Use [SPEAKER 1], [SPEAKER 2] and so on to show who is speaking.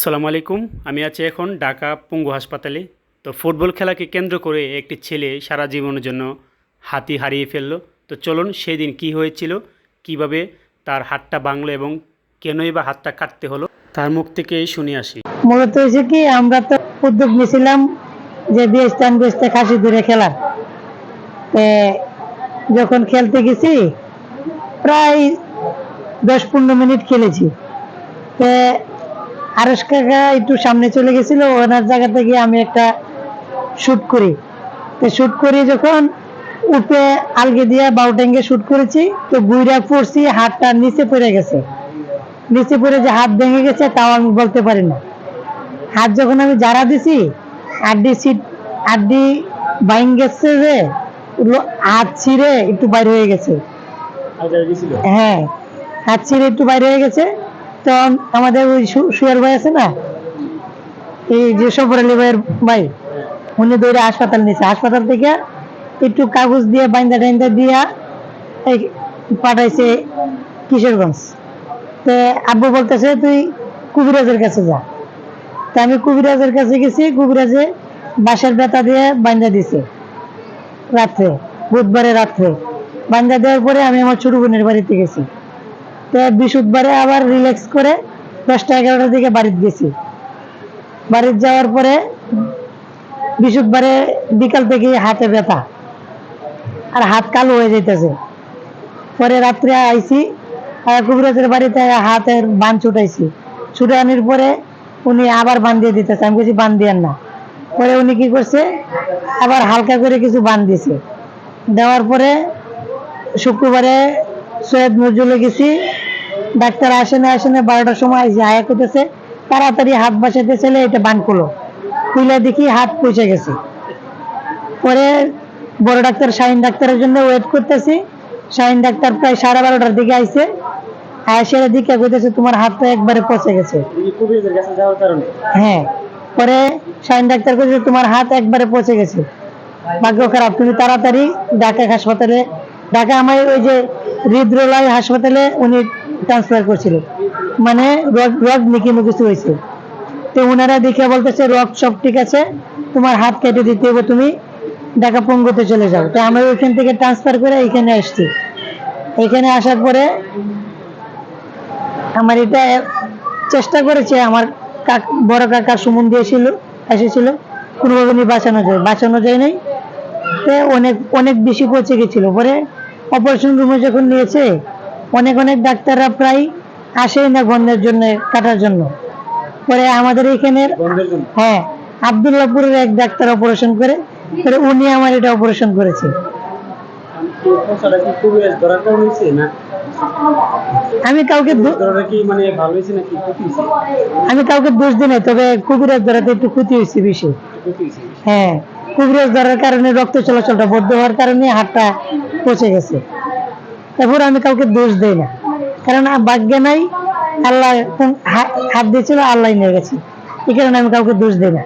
[SPEAKER 1] আসসালামু আলাইকুম। আমি আছি এখন ঢাকা পঙ্গু হাসপাতালে। তো ফুটবল খেলাকে কেন্দ্র করে একটি ছেলে সারা জীবনের জন্য হাতি হারিয়ে ফেলল। তো চলুন সেদিন কি হয়েছিল, কীভাবে তার হাতটা ভাঙলো এবং কেনই বা হাতটা কাটতে হলো, তার মুখ থেকে শুনে আসি।
[SPEAKER 2] মূলত হয়েছে কি, আমরা তো উদ্যোগ নিয়েছিলাম যে বিয়েস্তান বেস্তে খাসি দূরে খেলার। তে যখন খেলতে গেছি, প্রায় দশ পনেরো মিনিট খেলেছি। আরস কাকা একটু সামনে চলে গেছিল ওনার জায়গা থেকে আমি একটা শুট করি। তো শুট করি যখন উপে আলগে দিয়ে বাউটেঙ্গে শুট করেছি তো গুইরা পড়ছি হাতটা নিচে পড়ে গেছে। নিচে পড়ে যে হাত ভেঙে গেছে তাও আমি বলতে পারি না। হাত যখন আমি জারা দিছি আড্ডি সিট আড্ডি বাইং গেছে যে হাত ছিঁড়ে একটু বাইরে হয়ে গেছে। হ্যাঁ হাত ছিঁড়ে একটু বাইরে হয়ে গেছে। তখন আমাদের ওই সুয়ার ভাই আছে না? এই যে সবর আলী ভাইয়ের ভাই, উনি দৌড়ে হাসপাতাল নিয়েছে হাসপাতাল থেকে একটু কাগজ দিয়ে, বাইন্দা টাইন্দা দিয়া এই পাঠাইছে কিশোরগঞ্জ। তো আব্বু বলতেছে, তুই কবিরাজের কাছে যা। তা আমি কবিরাজের কাছে গেছি, কবিরাজে বাঁশের ব্যথা দিয়ে বান্ধা দিছে। রাত্রে, বুধবারে রাত্রে। বান্ধা দেওয়ার পরে আমি আমার ছোট বোনের বাড়িতে গেছি। তো বৃহস্পতিবারে আবার রিল্যাক্স করে দশটা এগারোটার দিকে বাড়িতে গেছি। বাড়িতে যাওয়ার পরে বৃহস্পতিবারে বিকাল থেকে হাতে ব্যথা। আর হাত কালো হয়ে যাইতেছে। পরে রাত্রে আইছি কবিরাজের বাড়িতে হাতের বান ছুটাইছি। ছুটানোর পরে উনি আবার বান দিয়ে দিতেছে। আমি কিছু বান দিয়েন না। পরে উনি কি করছে, আবার হালকা করে কিছু বান দিছে। দেওয়ার পরে শুক্রবারে সৈয়দ নজরুলে গেছি। ডাক্তার আসে না আসে না বারোটার সময় আয়া করতেছে তাড়াতাড়ি হাত বাসাতে ছেলে এটা বান করল খুলে দেখি হাত পৌঁছে গেছে। পরে বড় ডাক্তার শাহিন ডাক্তারের জন্য ওয়েট করতেছি। শাহিন ডাক্তার প্রায় সাড়ে বারোটার দিকে আইছে। আয়সের দিকে কইতেছে, তোমার হাতটা একবারে পচে গেছে। হ্যাঁ পরে শাহিন ডাক্তার কইছে তোমার হাত একবারে পচে গেছে। ভাগ্য খারাপ, তুমি তাড়াতাড়ি ঢাকা হাসপাতালে ঢাকা আমার ওই যে হৃদরোলাই হাসপাতালে উনি ট্রান্সফার করছিল। মানে রোগ রোগ নিকিমু কিছু হয়েছে তো ওনারা দেখে বলতেছে, রোগ সব ঠিক আছে, তোমার হাত কেটে দিতে হবে, তুমি ঢাকা পঙ্গুতে চলে যাও। তো আমরা ওইখান থেকে ট্রান্সফার করে এখানে আসছি। এখানে আসার পরে আমার এটা চেষ্টা করেছে, আমার কাক, বড় কাকা সুমন দিয়েছিল এসেছিল। কোনোভাবে বাঁচানো যায় বাঁচানো যায় নাই। তো অনেক অনেক বেশি পচে গেছিল। পরে অপারেশন রুমে যখন নিয়েছে অনেক অনেক ডাক্তাররা প্রায় আসেই না গন্ধের জন্য কাটার জন্য। পরে আমাদের এখানে হ্যাঁ আবদুল্লাপুরের এক ডাক্তার অপারেশন করে পরে উনি আমার এটা অপারেশন করেছে। আমি কাউকে
[SPEAKER 1] মানে
[SPEAKER 2] আমি কাউকে দোষ দিই নাই তবে কবিরাজ ধরাতে একটু ক্ষতি হয়েছে বেশি হ্যাঁ কবিরাজ ধরার কারণে রক্ত চলাচলটা বদ্ধ হওয়ার কারণে হাটটা পচে গেছে। তারপর আমি কাউকে দোষ দেই না। কারণ ভাগ্যে নাই, আল্লাহ হাত দিয়েছিল, আল্লাহ নিয়ে গেছে। এই কারণে আমি কাউকে দোষ দেই না।